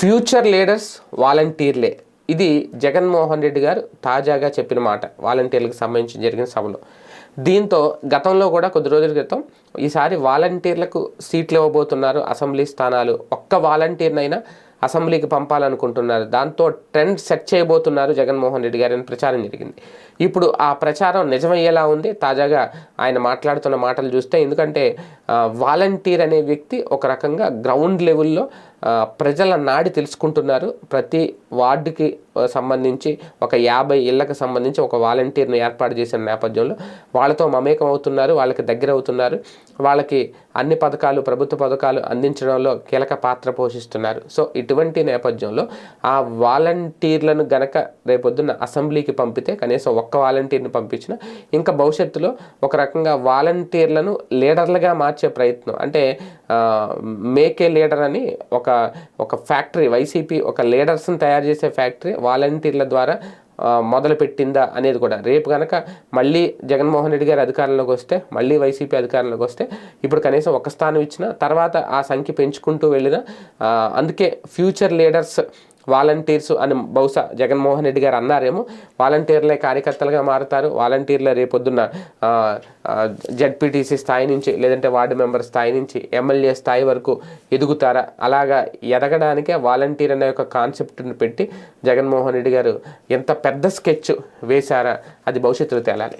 Future leaders వాలంటీర్లే. ఇది జగన్మోహన్ రెడ్డి గారు తాజాగా చెప్పిన మాట. వాలంటీర్లకు సంబంధించి జరిగిన సభలో. దీంతో గతంలో కూడా కొద్ది రోజుల క్రితం ఈసారి వాలంటీర్లకు సీట్లు ఇవ్వబోతున్నారు అసెంబ్లీ స్థానాలు. ఒక్క వాలంటీర్నైనా అసెంబ్లీకి పంపాలనుకుంటున్నారు. దాంతో ట్రెండ్ సెట్ చేయబోతున్నారు జగన్మోహన్ రెడ్డి గారి ప్రచారం జరిగింది. ఇప్పుడు ఆ ప్రచారం నిజమయ్యేలా ఉంది. తాజాగా ఆయన మాట్లాడుతున్న మాటలు చూస్తే ఎందుకంటే వాలంటీర్ అనే వ్యక్తి ఒక రకంగా గ్రౌండ్ లెవెల్లో ప్రజల నాడి తెలుసుకుంటున్నారు. ప్రతి వార్డుకి సంబంధించి ఒక యాభై ఇళ్ళకు సంబంధించి ఒక వాలంటీర్ని ఏర్పాటు చేసిన నేపథ్యంలో వాళ్ళతో మమేకం అవుతున్నారు వాళ్ళకి దగ్గర అవుతున్నారు వాళ్ళకి అన్ని పథకాలు ప్రభుత్వ పథకాలు అందించడంలో కీలక పాత్ర పోషిస్తున్నారు. సో ఇటువంటి నేపథ్యంలో ఆ వాలంటీర్లను గనక రేపొద్దున్న అసెంబ్లీకి పంపితే కనీసం ఒక్క వాలంటీర్ని పంపించిన ఇంకా భవిష్యత్తులో ఒక రకంగా వాలంటీర్లను లీడర్లుగా మార్చే ప్రయత్నం అంటే మేకే లీడర్ అని ఒక ఒక ఫ్యాక్టరీ వైసీపీ ఒక లీడర్స్ని తయారు చేసే ఫ్యాక్టరీ వాలంటీర్ల ద్వారా మొదలుపెట్టిందా అనేది కూడా. రేపు కనుక మళ్ళీ జగన్మోహన్ రెడ్డి గారు అధికారంలోకి వస్తే మళ్ళీ వైసీపీ అధికారంలోకి వస్తే ఇప్పుడు కనీసం ఒక స్థానం ఇచ్చిన తర్వాత ఆ సంఖ్య పెంచుకుంటూ వెళ్ళిన అందుకే ఫ్యూచర్ లీడర్స్ వాలంటీర్స్ అని బహుశా జగన్మోహన్ రెడ్డి గారు అన్నారేమో వాలంటీర్లే కార్యకర్తలుగా మారుతారు వాలంటీర్లే రేపొద్దున్న జడ్పీటీసీ స్థాయి నుంచి లేదంటే వార్డు మెంబర్ స్థాయి నుంచి ఎమ్మెల్యే స్థాయి వరకు ఎదుగుతారా? అలాగా ఎదగడానికే వాలంటీర్ అనే ఒక కాన్సెప్ట్ని పెట్టి జగన్మోహన్ రెడ్డి గారు ఎంత పెద్ద స్కెచ్ వేశారా అది భవిష్యత్తులో తేలాలి.